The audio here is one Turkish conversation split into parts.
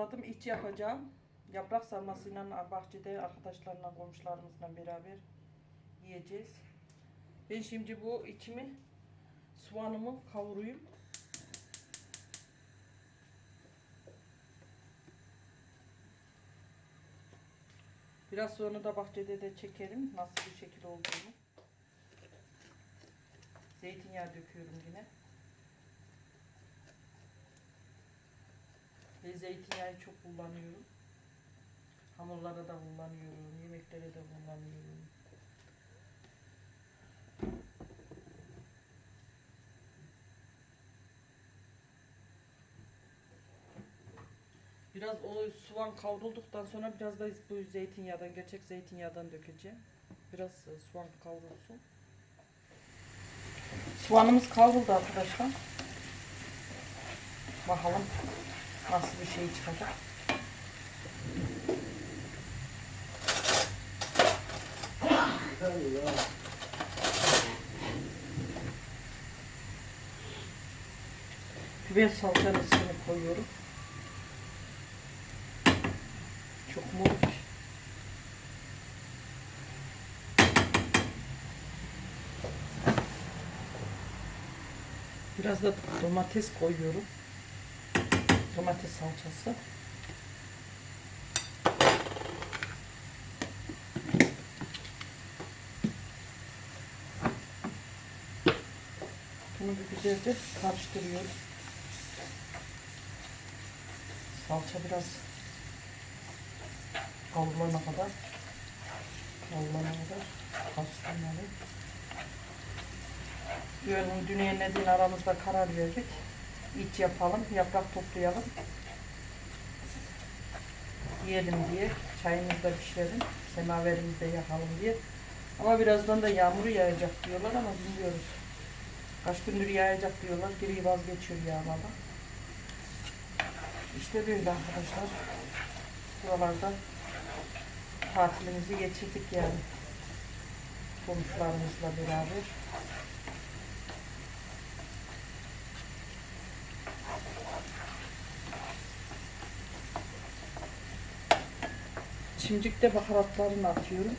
Arkadaşlar ben 3-5 soğan doğradım. İç yapacağım. Yaprak sarmasıyla bahçede arkadaşlarla komşularımızla beraber yiyeceğiz. Ben şimdi bu içimi soğanımı kavurayım. Biraz sonra da bahçede de çekerim nasıl bir şekil olduğunu. Zeytinyağı döküyorum yine. Ve zeytinyağı çok kullanıyorum. Hamurlara da kullanıyorum, yemeklere de kullanıyorum. Biraz o soğan kavrulduktan sonra biraz da bu zeytinyağından, gerçek zeytinyağından dökeceğim. Biraz e, soğan kavrulsun. Soğanımız kavruldu arkadaşlar. Bakalım nasıl bir şey çıkacak. Biber salçasını koyuyorum. Çok mu? Biraz da domates koyuyorum. Domates salçası. Bunu bir güzelce karıştırıyoruz. Salça biraz kavrulana kadar kavrulana kadar karıştırmalı. Dün, dün yenilediğin aramızda karar verdik. İç yapalım, yaprak toplayalım. Yiyelim diye. Çayımızı da pişirelim. Semaverimizi de yakalım diye. Ama birazdan da yağmur yağacak diyorlar ama bilmiyoruz. Kaç gündür yağacak diyorlar. Biri vazgeçiyor yağmadan. İşte böyle arkadaşlar. Buralarda tatilimizi geçirdik yani. Komşularımızla beraber. Şimdilik baharatlarını atıyorum.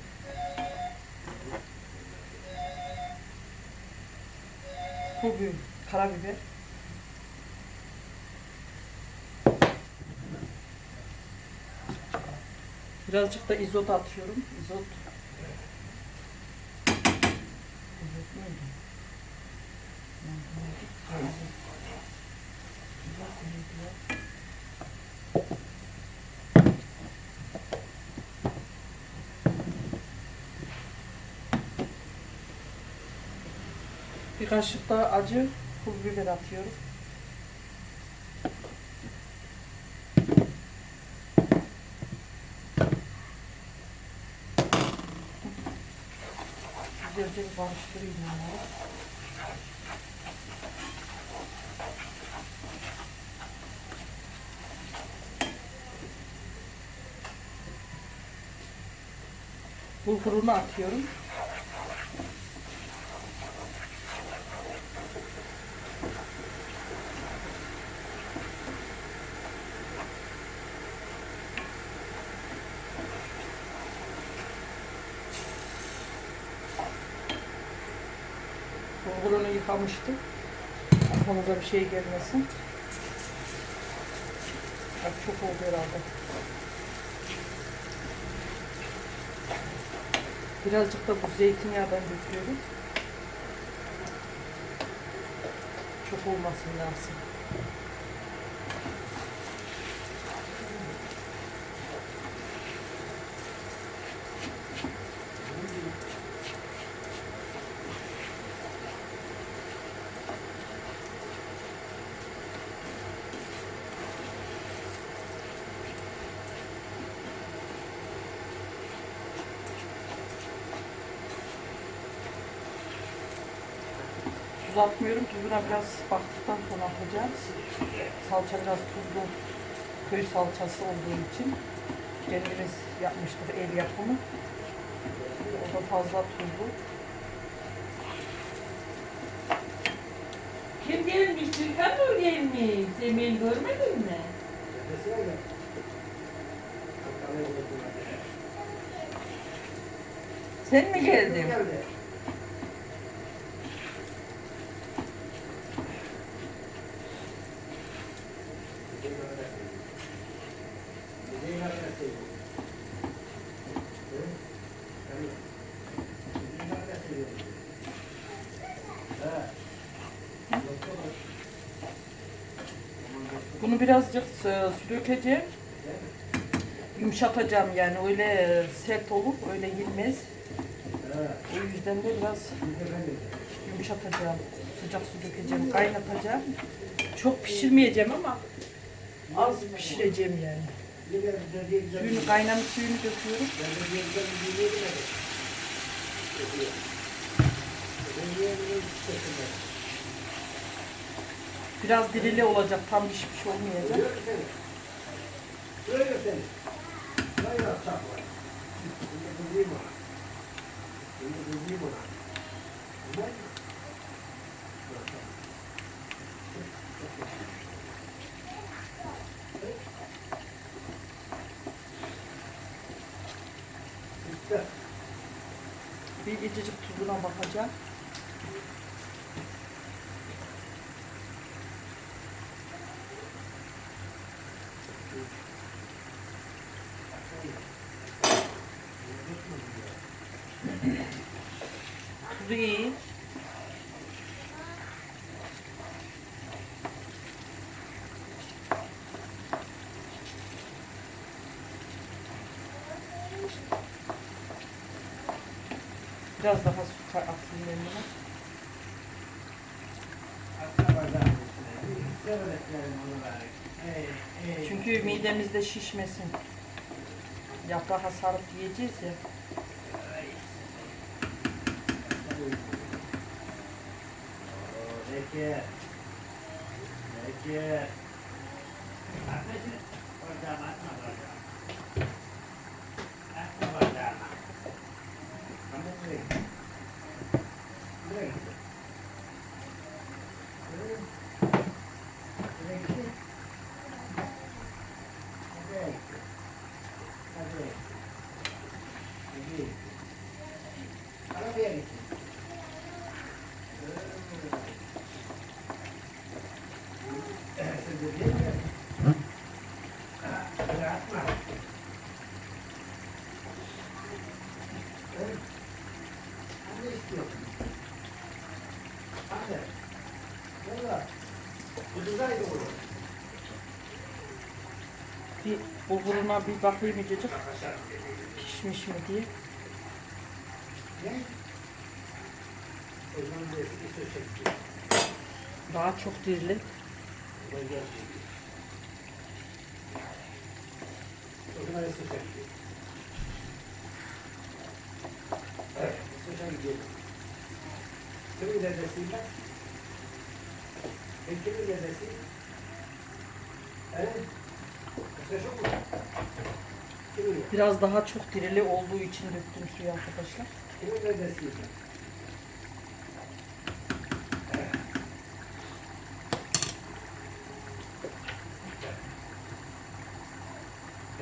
Pul biber, karabiber. Birazcık da izot atıyorum. İzot. İzot neydi? İzot neydi ya? Bir kaşık da acı pul biber atıyorum. Güzelce bir karıştırayım bunları. Bulgurunu atıyorum. Bulgurunu yıkamıştım. Aklımıza bir şey gelmesin. Bak çok oldu herhalde. Birazcık da bu zeytinyağından döküyorum. Çok olmasın lazım. Tuz atmıyorum ki buna biraz baktıktan sonra atacağız. Salça biraz tuzlu. Köy salçası olduğu için kendimiz yapmıştık el yapımı. O da fazla tuzlu. Kim gelmiş? Türkan Nur gelmiş. Beni görmedin mi? Sen mi geldin? Bunu birazcık e, su dökeceğim. Yumuşatacağım yani öyle sert olur, öyle yenmez. O yüzden de biraz yumuşatacağım. Sıcak su dökeceğim, kaynatacağım. Çok pişirmeyeceğim ama az pişireceğim yani. Suyunu kaynamış suyunu döküyorum. Biraz dirili olacak, tam pişmiş olmayacak. Bir gececik tuzuna bakacağım. Tuzu iyi. Biraz daha su atayım buna. Çünkü midemizde şişmesin. Yaprağa sarıp yiyeceğiz ya. Peki. Peki. Ateşi orada atma orada. Atma orada. Ama buraya git. Buraya git. Buraya git. Buraya git. Buraya git. Buraya git. Hadi. Arabaya git. Bir bulguruna bir bakayım icicik. Pişmiş mi diye. Daha çok dirili. Kimin dedesiyim ben? Ben kimin dedesiyim? Evet. Sen çok mu? Kimin ya? Biraz daha çok dirili olduğu için döktüm suyu arkadaşlar. Kimin dedesiyim ben?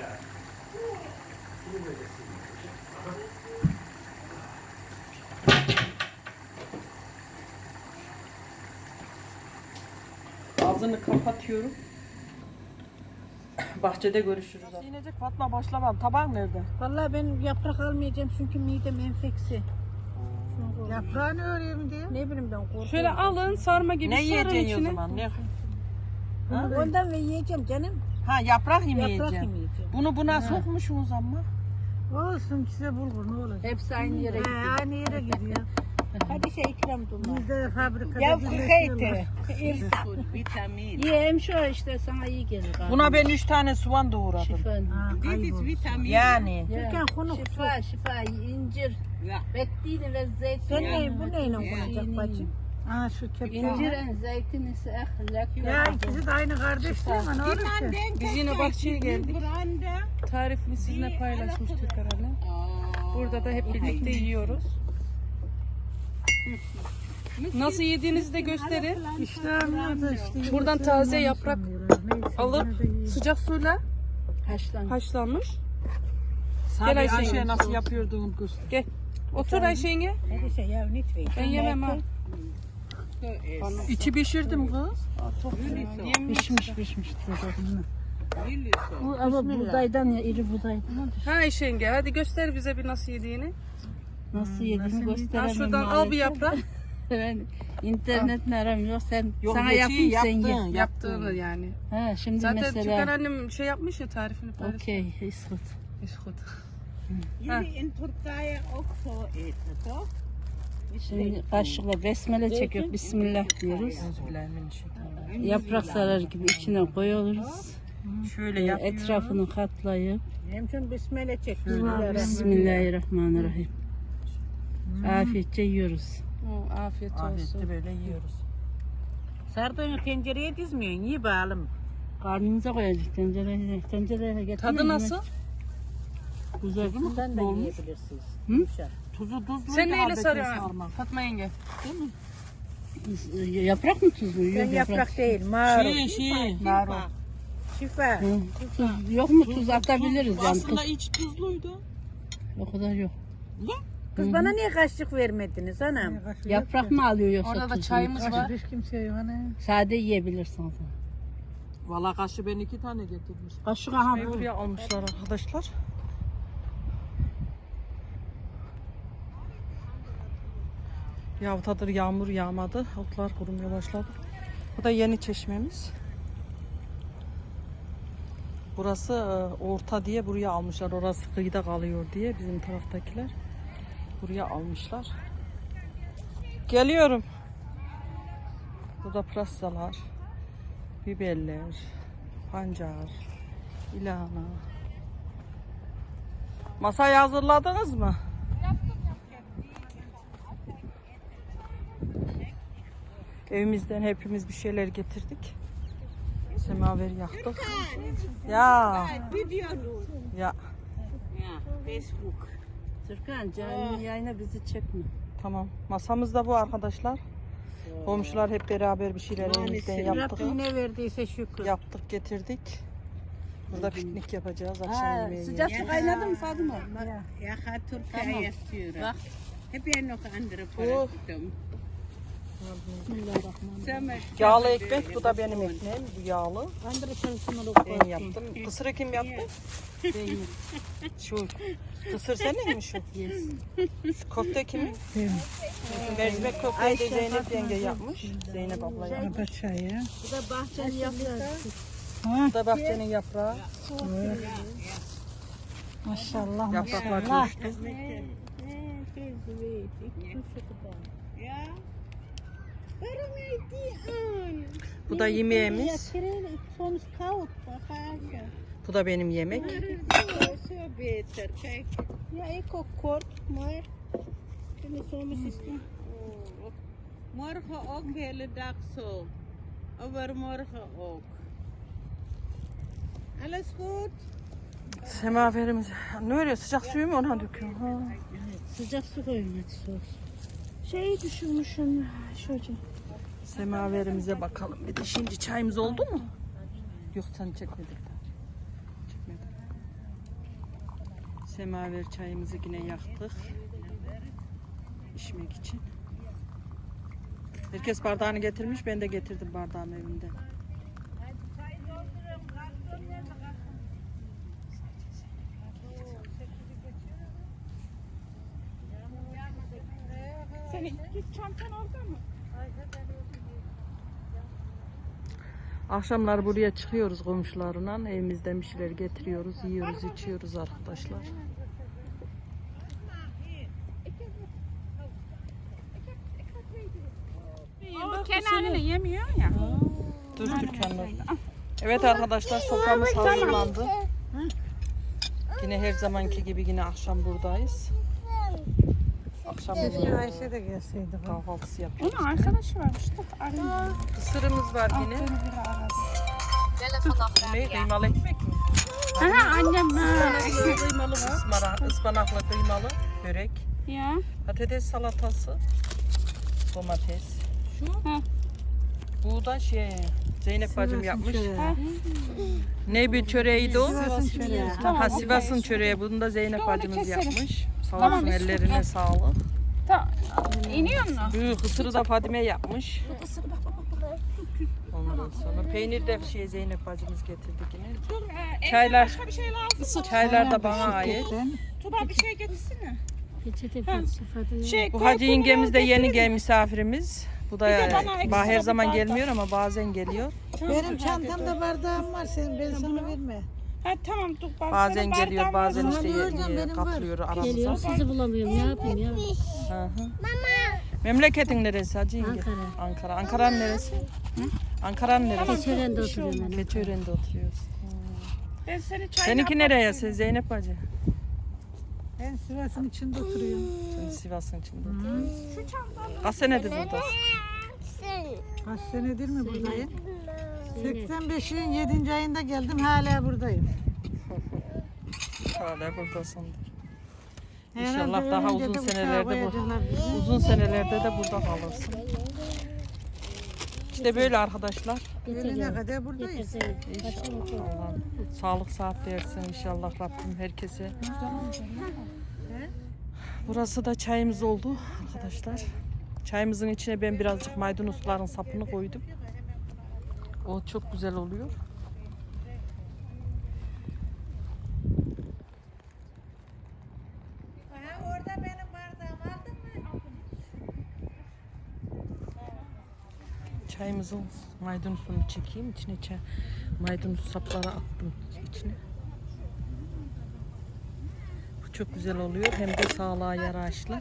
Ya. Kimin dedesiyim ben? Aha. Ağzını kapatıyorum. Bahçede görüşürüz. Yiyecek Fatma başlamam. Tabağın nerede? Vallahi ben yaprak almayacağım çünkü midem enfeksi. Yaprağını öreyim diye. Ne bileyim ben korkuyorum. Şöyle alın sarma gibi Ne sarın yiyeceksin o içine. zaman? Ne? Ha? Ondan ve yiyeceğim canım. Ha yaprak mı Yaprak yiyeceksin? yemeyeceğim. Bunu buna sokmuşsunuz ama. Olsun size bulgur ne olacak. Hepsi aynı yere He, gidiyor. aynı yere gidiyor. Hadi şey ikram durma. Bizde de fabrikada Ya birleşiyorlar. Vitamin. Yiyem şu işte sana iyi gelir. abi. Buna ben üç tane soğan doğradım. Şifa. Kaybolmuş. vitamin. Yani. Ya, Türkan konuk Şifa, şifa, incir, Ya. bettini ve zeytin. Sen ne, bu neyle konacak bacım? Ha şu kepçe. İncirin zeytin ise ahlak. Ya ikisi de aynı kardeş değil mi? Ne olur ki? Biz yine bahçeye geldik. Tarifini sizinle paylaşmış Türkan anne. Burada da hep birlikte yiyoruz. Nasıl yediğinizi de gösterin. İşte. Buradan taze yaprak alıp sıcak suyla Haşlan. haşlanmış. Gel Ayşe Ayşe yenge. nasıl yapıyordun kız? Otur Ayşe yenge. Ya. Ben yemem ha. İçi pişirdim kız. Pişmiş pişmiş. Bu ama buğdaydan ya iri buğdaydan. Ha Ayşe yenge hadi göster bize bir nasıl yediğini. Nasıl yediğini Ha gösteremem. şuradan al bir yaprak. Ben internetle aram yok. Sen Yok, sana yapayım sen ye. yaptın, Yaptığını yani. Ha şimdi Zaten mesela. Türkan annem şey yapmış ya tarifini paylaşmış. Okey, iskut. İşkut. in Türkiye auch so essen, doch? Şimdi kaşıkla besmele çekiyor. Bismillah diyoruz. Yaprak sarar gibi içine koyuyoruz. Şöyle Ee, yapıyorum. Etrafını katlayıp Hemşin besmele çek. Bismillahirrahmanirrahim. Afiyetçe yiyoruz. Oo, afiyet olsun. Afiyetle böyle yiyoruz. Sardığını tencereye dizmiyorsun. İyi bağlım. Karnınıza koyacak tencereye. Tencereye getir. Tadı nasıl? Güzel. Sen de Olmuş. yiyebilirsiniz. Hı? Yumuşak. Tuzu tuzlu. Sen neyle sarıyorsun Fatma yenge? Yaprak mı tuzlu? Ben Yok yaprak değil, marul. Şey şey. Şifa. Şifa. Hı. Tuz, yok mu tuz atabiliriz yani. Aslında Tuz, iç tuzluydu. o kadar yok. Kız bana niye kaşık vermediniz anam? Yaprak mı alıyor yoksa Orada da çayımız var. Hiç kimse yok hani. Sade yiyebilirsin sen. Valla kaşı ben iki tane getirmiş. Kaşık aha bu. buraya almışlar arkadaşlar. Bir haftadır yağmur yağmadı. Otlar kurumaya başladı. Bu da yeni çeşmemiz. Burası e, orta diye buraya almışlar. Orası kıyıda kalıyor diye bizim taraftakiler. Buraya almışlar. Geliyorum. Burada pırasalar, biberler, pancar, ilana. Masayı hazırladınız mı? Evimizden hepimiz bir şeyler getirdik. Semaver yaktık. Ya. Ya Facebook. Türkan canlı yayına bizi çekme. tamam. Masamız da bu arkadaşlar. Komşular hep beraber bir şeyler elimizden yaptık. Rabbim ne verdiyse şükür. Yaptık getirdik. Burada piknik yapacağız. Akşam Ha, yemeği sıcak su kaynadı mı Fatıma? Ja, gaat Turkije istiyorum. Bak. Heb jij nog andere producten? Yağlı ekmek. Bu da benim ekmeğim. Bu yağlı. Ben yaptım. Kısırı kim yaptı? Şu kısır senin mi şu? Şu köfte kimin? Mercimek köfteyi de Zeynep yenge yapmış. Zeynep abla yapmış. çayı. Bu da bahçenin yaprağı. Bu da bahçenin yaprağı. Maşallah Yapraklar düştü. Ja. Bu da yemeğimiz. Bu da benim yemek. Morgen ook de hele dag zo. Overmorgen ook. Alles goed? Semaverimiz. Ne öyle sıcak suyu mu ona döküyor? Ha. Sıcak su koyun hadi sos. Şey düşürmüşüm şöyle. Semaverimize bakalım. Bir de şimdi çayımız oldu mu? Yok sen çekmedin. Çekmedim. Semaver çayımızı yine yaktık. İçmek için. Herkes bardağını getirmiş. Ben de getirdim bardağımı evimden. Akşamlar buraya çıkıyoruz komşularla. Evimizden bir şeyler getiriyoruz, yiyoruz, içiyoruz arkadaşlar. Kenarını yemiyor ya. Dur Türkanlar. Evet arkadaşlar soframız hazırlandı. Yine her zamanki gibi yine akşam buradayız. Akşam yemeği Ayşe de gelseydi. kahvaltısı yapıyoruz. Onun arkadaşı var işte. Kısırımız var yine. Ne kıymalı ekmek mi? Aha annem ha. Kıymalı ısmara, ıspanaklı kıymalı börek, Ya. patates salatası. Domates. Şu? Ha. Bu da şey Zeynep bacım yapmış. Ne bir çöreğiydi o? Sivas'ın çöreği. ha Sivas'ın çöreği. Bunu da Zeynep bacımız keselim. yapmış. Sağ Tamam, olsun biz- ellerine sağlık. Tamam. İniyor mu? Büyük kısırı da Fadime yapmış. Ondan sonra peynir de şey Zeynep bacımız getirdi yine. Çaylar, Başka bir şey lazım. çaylar da bana ait. Tuba bir şey getirsene. Peçete. Şey, Bu hacı korkunu yengemiz de yeni getirin. gel misafirimiz. Bu da de bana her bir zaman bardak. gelmiyor ama bazen geliyor. Benim çantamda bardağım var senin ben sana verme. Ha tamam dur bak. Bazen geliyor, bazen işte ye- ye- katılıyor Geliyor aramıza. sizi bulamıyorum ne yapayım ya. Hı hı. Memleketin neresi hacı yenge? Ankara. Ankara. Ankara'nın neresi? Ankara'nın neresi? Keçören'de oturuyorum ben. Keçiören'de oturuyoruz. Ben seni çayla Seninki nereye? Sen Zeynep bacı. Ben Sivas'ın içinde oturuyorum. Sen Sivas'ın içinde oturuyorsun. Kaç senedir buradasın? Kaç senedir mi buradayım? 85'in 7. ayında geldim hala buradayım. Hala buradasındır. Herhalde İnşallah daha uzun de uçağa senelerde bu koyacaklar bizi. uzun senelerde de burada kalırsın. İşte böyle arkadaşlar. Ölene kadar buradayız. İnşallah Allah'ım sağlık saat versin inşallah Rabbim herkese. Burası da çayımız oldu arkadaşlar. Çayımızın içine ben birazcık maydanozların sapını koydum. O çok güzel oluyor. orada benim bardağım aldın mı? Çayımızın maydanozunu çekeyim. içine çay, maydanoz sapları attım içine. Bu çok güzel oluyor. Hem de sağlığa yaraşlı.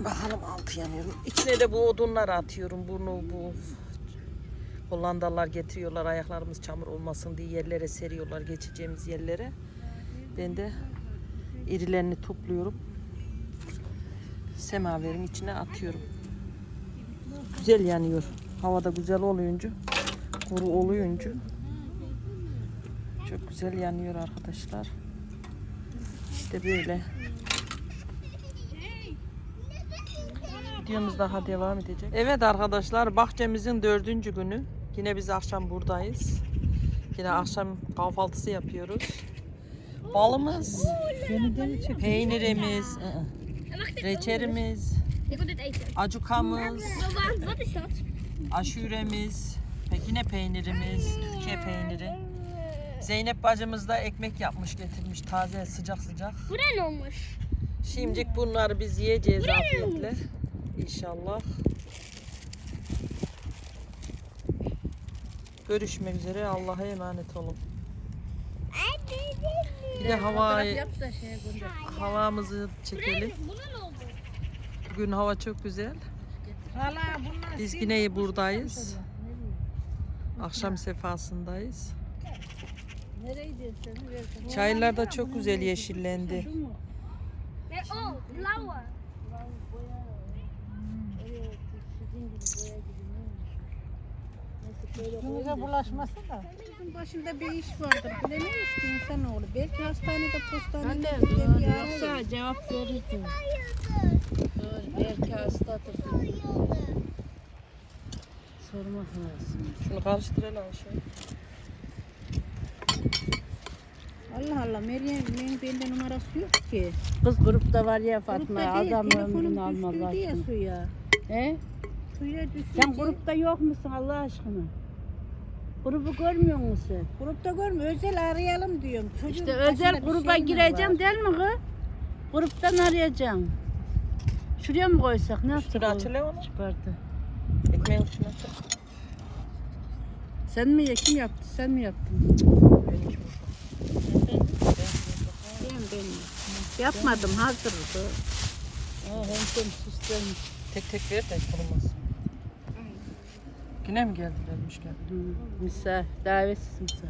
Bakalım altı yanıyor. İçine de bu odunları atıyorum. Bunu bu Hollandalılar getiriyorlar ayaklarımız çamur olmasın diye yerlere seriyorlar geçeceğimiz yerlere. Ben de irilerini topluyorum. Semaverin içine atıyorum. Güzel yanıyor. Havada güzel oluyunca, kuru oluyunca çok güzel yanıyor arkadaşlar. İşte böyle. Videomuz daha devam edecek. Evet arkadaşlar bahçemizin dördüncü günü. Yine biz akşam buradayız. Yine akşam kahvaltısı yapıyoruz. Balımız, peynirimiz, ı-ı, reçelimiz, acukamız, aşuremiz, peki yine peynirimiz, Türkiye peyniri. Zeynep bacımız da ekmek yapmış getirmiş taze sıcak sıcak. Bu ne olmuş? Şimdilik bunları biz yiyeceğiz afiyetle. İnşallah. Görüşmek üzere. Allah'a emanet olun. Bir de havayı, havamızı çekelim. Bugün hava çok güzel. Biz yine buradayız. Akşam sefasındayız. Çaylar da çok güzel yeşillendi. Üstümüze bulaşmasın da. Bizim başında bir iş vardır. Bilemeyiz ki insanoğlu. Belki hastanede postanede. Yoksa cevap verirdi. Belki hastadır. Sormak lazım. Şunu karıştıralım şöyle. Allah Allah Meryem'in bende numarası yok ki. Kız grupta var ya Fatma Grupta değil, adam telefonum ömrünü almaz düştü diye suya. He? Suya düştü. Sen grupta yok musun Allah aşkına? Grubu görmüyor musun? Grupta görme özel arayalım diyorum. Çocuğun İşte özel gruba şey gireceğim var? değil mi kız? Gruptan arayacağım. Şuraya mı koysak? Ne yapsak? Üstünü açılıyor onu. Çıkardı. Ekmeğin üstüne açıl. Sen mi ya? Kim yaptı? Sen mi yaptın? Benim için Ben, ben yapmadım hazırdı. Aa, hem süslenmiş. Tek tek ver de kurumaz. Yine mi geldilermiş geldi? Hı, misafir, davetsiz misafir.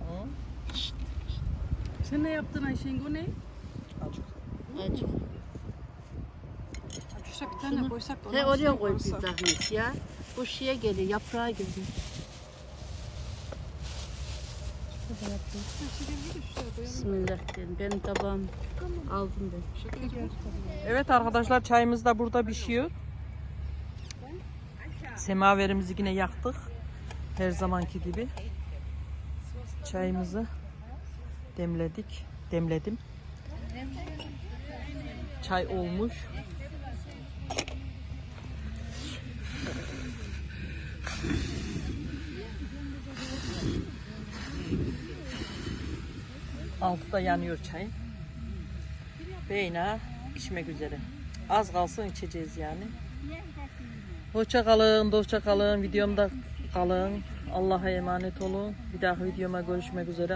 Hı? Sen ne yaptın Ayşengo ne? Acık. Acık. Şuraya bir tane koysak da He oraya sonra koy bir zahmet ya. Bu şeye geliyor, yaprağa geliyor. Bismillah dedim. Benim tabağım aldım ben. Evet arkadaşlar çayımız da burada pişiyor. Semaverimizi yine yaktık. Her zamanki gibi. Çayımızı demledik. Demledim. Çay olmuş. Altı da yanıyor çay. Beyna pişmek üzere. Az kalsın içeceğiz yani. Hoşça kalın, dostça kalın, videomda kalın. Allah'a emanet olun. Bir daha videoma görüşmek üzere.